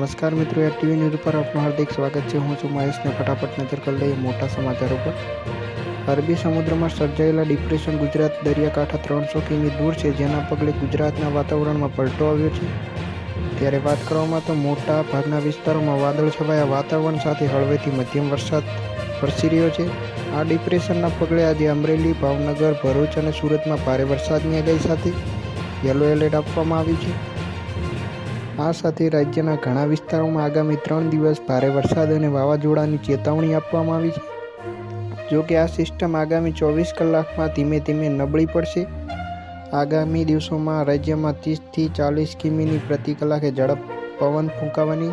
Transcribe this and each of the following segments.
નમસ્કાર મિત્રો active TV news પર આપનું હાર્દિક સ્વાગત છે. હું છું મહેશને ફટાફટ નજર કરી લઈએ મોટા સમાચારો પર. અરબી સમુદ્રમાં સર્જાયેલા ડિપ્રેશન ગુજરાત દરિયાકાંઠા ત્રણસો કિમી દૂર છે, જેના પગલે ગુજરાતના વાતાવરણમાં પલટો આવ્યો છે. ત્યારે વાત કરવામાં તો મોટા ભાગના વિસ્તારોમાં વાદળ છવાયા. વાતાવરણ સાથે હળવેથી મધ્યમ વરસાદ વરસી રહ્યો છે. આ ડિપ્રેશનના પગલે આજે અમરેલી, ભાવનગર, ભરૂચ અને સુરતમાં ભારે વરસાદની આગાહી સાથે યલો એલર્ટ આપવામાં આવ્યું છે. આ સાથે રાજ્યના ઘણા વિસ્તારોમાં આગામી ત્રણ દિવસ ભારે વરસાદ અને વાવાઝોડાની ચેતવણી આપવામાં આવી છે. જો કે આ સિસ્ટમ આગામી ચોવીસ કલાકમાં ધીમે ધીમે નબળી પડશે. આગામી દિવસોમાં રાજ્યમાં ત્રીસથી ચાલીસ કિમીની પ્રતિ કલાકે ઝડપ પવન ફૂંકાવાની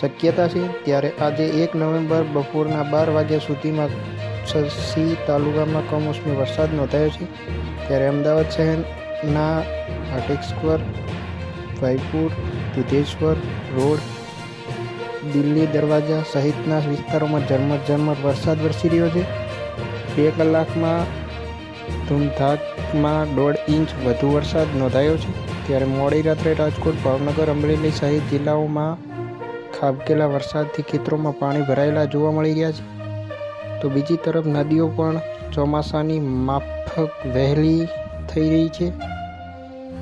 શક્યતા છે. ત્યારે આજે એક નવેમ્બર બપોરના બાર વાગ્યા સુધીમાં સી તાલુકામાં કમોસમી વરસાદ નોંધાયો છે. ત્યારે અમદાવાદ શહેરના હાટેક સ્ક્વેર ભાઈપુર દુધેશ્વર રોડ, દિલ્હી દરવાજા સહિતના વિસ્તારોમાં ઝરમર ઝરમર વરસાદ વરસી રહ્યો છે. બે કલાકમાં ધૂમધાકમાં દોઢ ઇંચ વધુ વરસાદ નોંધાયો છે. ત્યારે મોડી રાત્રે રાજકોટ, ભાવનગર, અમરેલી સહિત જિલ્લાઓમાં ખાબકેલા વરસાદથી ખેતરોમાં પાણી ભરાયેલા જોવા મળી રહ્યા છે. તો બીજી તરફ નદીઓ પણ ચોમાસાની માફક વહેલી થઈ રહી છે.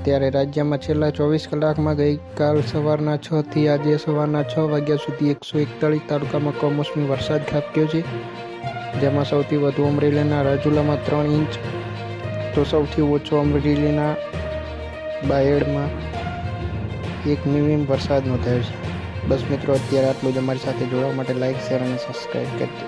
ત્યારે રાજ્યમાં છેલ્લા ચોવીસ કલાકમાં ગઈકાલ સવારના છથી આજે સવારના છ વાગ્યા સુધી એકસો એકતાળીસ તાલુકામાં કમોસમી વરસાદ ખાબક્યો છે, જેમાં સૌથી વધુ અમરેલીના રાજુલામાં ત્રણ ઇંચ, તો સૌથી ઓછો અમરેલીના બાયડમાં એક મીમીમ વરસાદ નોંધાયો છે. બસ મિત્રો, અત્યારે આટલું જ અમારી સાથે જોડાવા માટે લાઇક શેર અને સબસ્ક્રાઈબ કરજો.